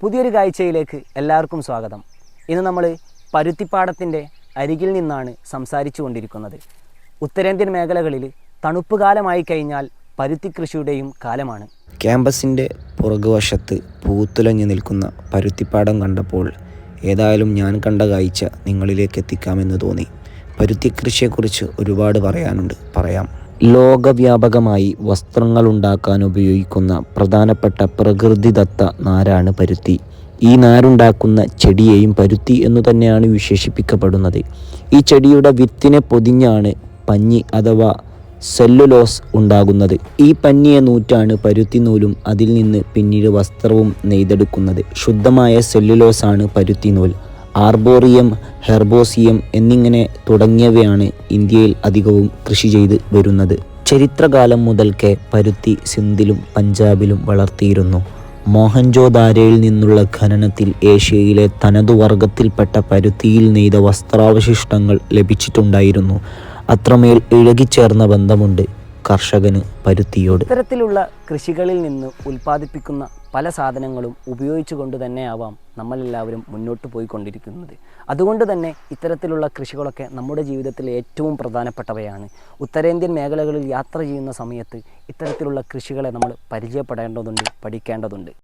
പുതിയൊരു കാഴ്ചയിലേക്ക് എല്ലാവർക്കും സ്വാഗതം. ഇന്ന് നമ്മൾ പരുത്തിപ്പാടത്തിന്റെ അരികിൽ നിന്നാണ് സംസാരിച്ചു കൊണ്ടിരിക്കുന്നത്. ഉത്തരേന്ത്യൻ മേഖലകളിൽ തണുപ്പ് കാലമായി കഴിഞ്ഞാൽ പരുത്തി കൃഷിയുടെയും കാലമാണ്. ക്യാമ്പസിന്റെ പുറകുവശത്ത് പൂത്തുലഞ്ഞു നിൽക്കുന്ന പരുത്തിപ്പാടം കണ്ടപ്പോൾ ഏതായാലും ഞാൻ കണ്ട കാഴ്ച നിങ്ങളിലേക്ക് എത്തിക്കാമെന്ന് തോന്നി. പരുത്തി കൃഷിയെക്കുറിച്ച് ഒരുപാട് പറയാനുണ്ട്. പറയാം. ലോകവ്യാപകമായി വസ്ത്രങ്ങൾ ഉണ്ടാക്കാൻ ഉപയോഗിക്കുന്ന പ്രധാനപ്പെട്ട പ്രകൃതിദത്ത നാരാണ് പരുത്തി. ഈ നാരുണ്ടാക്കുന്ന ചെടിയെയും പരുത്തി എന്നു തന്നെയാണ് വിശേഷിപ്പിക്കപ്പെടുന്നത്. ഈ ചെടിയുടെ വിത്തിനെ പൊതിഞ്ഞാണ് പഞ്ഞി അഥവാ സെല്ലുലോസ് ഉണ്ടാകുന്നത്. ഈ പഞ്ഞിയെ നൂറ്റാണ് പരുത്തി നൂലും അതിൽ നിന്ന് പിന്നീട് വസ്ത്രവും നെയ്തെടുക്കുന്നത്. ശുദ്ധമായ സെല്ലുലോസാണ് പരുത്തി നൂൽ. ആർബോറിയം ഹെർബോസിയം എന്നിങ്ങനെ തുടങ്ങിയവയാണ് ഇന്ത്യയിൽ അധികവും കൃഷി ചെയ്ത് വരുന്നത്. ചരിത്രകാലം മുതൽക്കേ പരുത്തി സിന്ധിലും പഞ്ചാബിലും വളർത്തിയിരുന്നു. മോഹൻജോദാരയിൽ നിന്നുള്ള ഖനനത്തിൽ ഏഷ്യയിലെ തനതു വർഗത്തിൽപ്പെട്ട പരുത്തിയിൽ നെയ്ത വസ്ത്രാവശിഷ്ടങ്ങൾ ലഭിച്ചിട്ടുണ്ടായിരുന്നു. അത്രമേൽ ഇഴകിച്ചേർന്ന ബന്ധമുണ്ട്. കർഷകന് പരുത്തിയോട്. ഇത്തരത്തിലുള്ള കൃഷികളിൽ നിന്ന് ഉൽപ്പാദിപ്പിക്കുന്ന പല സാധനങ്ങളും ഉപയോഗിച്ചുകൊണ്ട് തന്നെയാവാം നമ്മളെല്ലാവരും മുന്നോട്ട് പോയിക്കൊണ്ടിരിക്കുന്നത്. അതുകൊണ്ട് തന്നെ ഇത്തരത്തിലുള്ള കൃഷികളൊക്കെ നമ്മുടെ ജീവിതത്തിൽ ഏറ്റവും പ്രധാനപ്പെട്ടവയാണ്. ഉത്തരേന്ത്യൻ മേഖലകളിൽ യാത്ര ചെയ്യുന്ന സമയത്ത് ഇത്തരത്തിലുള്ള കൃഷികളെ നമ്മൾ പരിചയപ്പെടേണ്ടതുണ്ട് പഠിക്കേണ്ടതുണ്ട്.